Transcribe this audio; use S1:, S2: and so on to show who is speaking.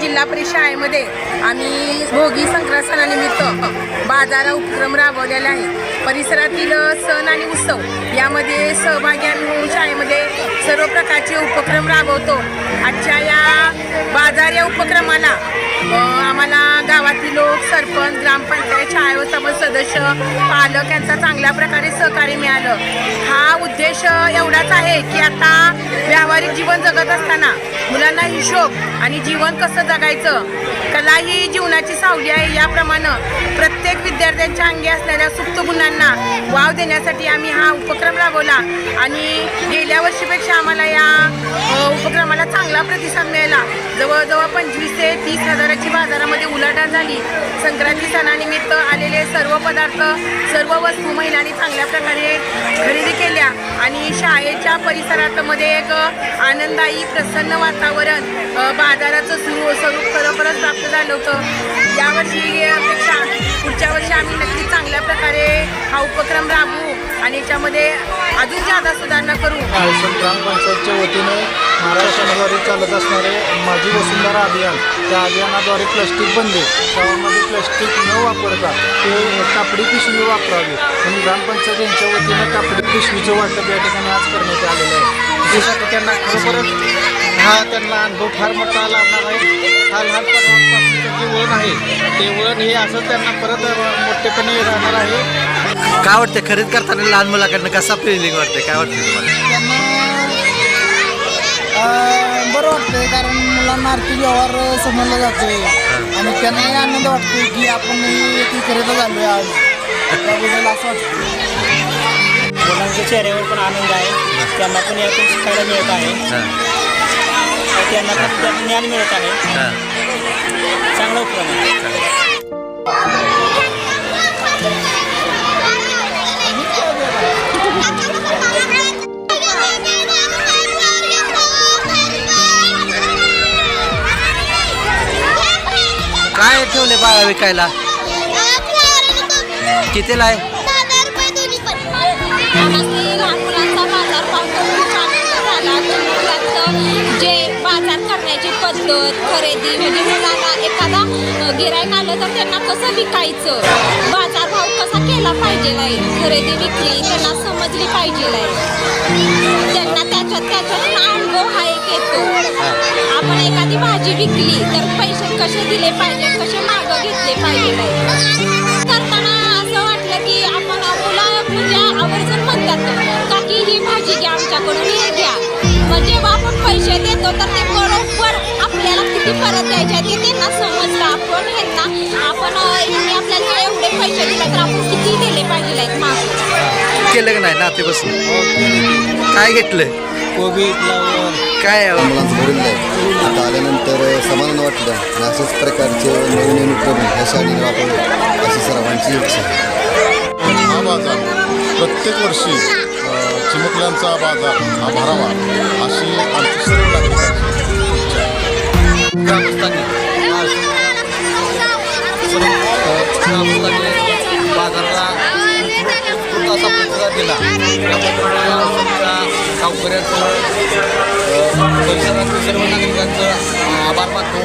S1: जिल्हा परिषद शाळेमध्ये आम्ही भोगी संक्रांत सणानिमित्त बाजारा उपक्रम राबवलेला आहे. परिसरातील सण आणि उत्सव यामध्ये सहभागी आम्ही होऊन शाळेमध्ये सर्व प्रकारचे उपक्रम राबवतो. आजच्या या बाजार या उपक्रमाला आम्हाला गावातील लोक सरपंच ग्रामपंचायत शाळेवर सदस्य पालक यांचा चांगल्या प्रकारे सहकार्य मिळालं. हा उद्देश एवढाच आहे की आता व्यावहारिक जीवन जगत असताना मुलांना हिशोब आणि जीवन कसं जगायचं. कला ही जीवनाची सावली आहे. याप्रमाणे प्रत्येक विद्यार्थ्यांच्या अंगी असणाऱ्या सुप्त गुणांना देण्यासाठी आम्ही हा उपक्रम राबवला आणि गेल्या वर्षीपेक्षा आम्हाला या उपक्रमाला चांगला प्रतिसाद मिळाला. जवळजवळ पंचवीस ते तीस हजाराची बाजारामध्ये उलाढाल झाली. संक्रांती सणानिमित्त आलेले सर्व पदार्थ सर्व वस्तू महिलांनी चांगल्या प्रकारे खरेदी केल्या आणि शाळेच्या परिसरातमध्ये एक आनंददायी प्रसन्न वातावरण बाजाराचं सुरू स्वरूप खरोखरच प्राप्त झालं होतं. यावर्षी पेक्षा पुढच्या वर्षी आम्ही नक्की चांगल्या प्रकारे हा उपक्रम राबवू आणि याच्यामध्ये अजून जादा सुधारणा करू.
S2: आळसण ग्रामपंचायतच्या वतीने महाराष्ट्राद्वारे चालत असणारे माझी वसुंधरा अभियान त्या अभियानाद्वारे प्लास्टिक बंदी त्यामध्ये प्लास्टिक न वापरता ते कापडी पिशवी वापरावी. आणि ग्रामपंचायत यांच्या वतीनं कापडी पिशवीचं वाटप या ठिकाणी आज करण्यात आलेलं आहे. त्यासाठी त्यांना खरोखरच हा त्यांना अनुभव फार मोठा लाभणार आहे. हा लहानपणापासूनचं जे वळण आहे ते वळण हे असं त्यांना परत मोठेपणे राहणार आहे.
S3: काय वाटतं खरेदी करताना लहान मुलाकडनं कसा फिलिंग वाटते काय वाटतं तुम्हाला?
S4: त्यांना अं, बरं वाटतंय कारण मुलांना आर्थिक व्यवहार समजला जातोय. आणि त्यांनाही आनंद वाटतोय की आपण ती खरेदी झालो आज. त्याबद्दल असं वाटतं
S5: मुलांच्या चेहऱ्यावर पण आनंद आहे. त्यांना पण यातून शिकायला मिळत आहे. त्यांना ज्ञान मिळत आहे. चांगला उपक्रम आहे.
S3: काय ठेवले बाळा विकायला? कितीला आहे?
S6: पद्धत खरेदी म्हणजे मुलांना एखादा गिरायक आलं तर त्यांना कसं विकायचं? बाजार भाव कसा केला पाहिजे आहे खरेदी विक्री त्यांना समजली पाहिजे आहे त्यांना त्याच्यात त्याच्यात अनुभव हा एक येतो. आपण एखादी भाजी विकली तर पैसे कसे दिले पाहिजे कसे मागं घेतले पाहिजे आहे करताना असं वाटलं की आपण मुलं म्हणजे आवर्जून म्हणतात का की ही भाजी घ्या आमच्याकडून हे घ्या. मग जेव्हा आपण पैसे देतो तर ते किती परत द्यायचे ते त्यांना समजतं आपण ह्यांना आपण अं, ह्यांनी आपल्याला एवढे पैसे दिले तर आपण किती दिले पाहिजे आहेत? मागं
S3: केलं का नाही नाते बसून काय घेतलं
S2: कोबी
S3: काय?
S7: मुलांचं भरून आहे आता आल्यानंतर समाधान वाटलं. आणि अशाच प्रकारचे नवीन नवीन उपक्रम ह्या शाळेने राबवले. अशी सर्वांची इच्छा आहे.
S8: हा बाजार. प्रत्येक वर्षी चिमुकल्यांचा बाजार हा भरावा अशी आमची सर्व
S3: बाजाराला उत्स्फूर्त असा प्रतिसाद दिला त्याबद्दल आमच्या गावकऱ्यांचं अ, परिसरातील सर्व नागरिकांचं आभार मानतो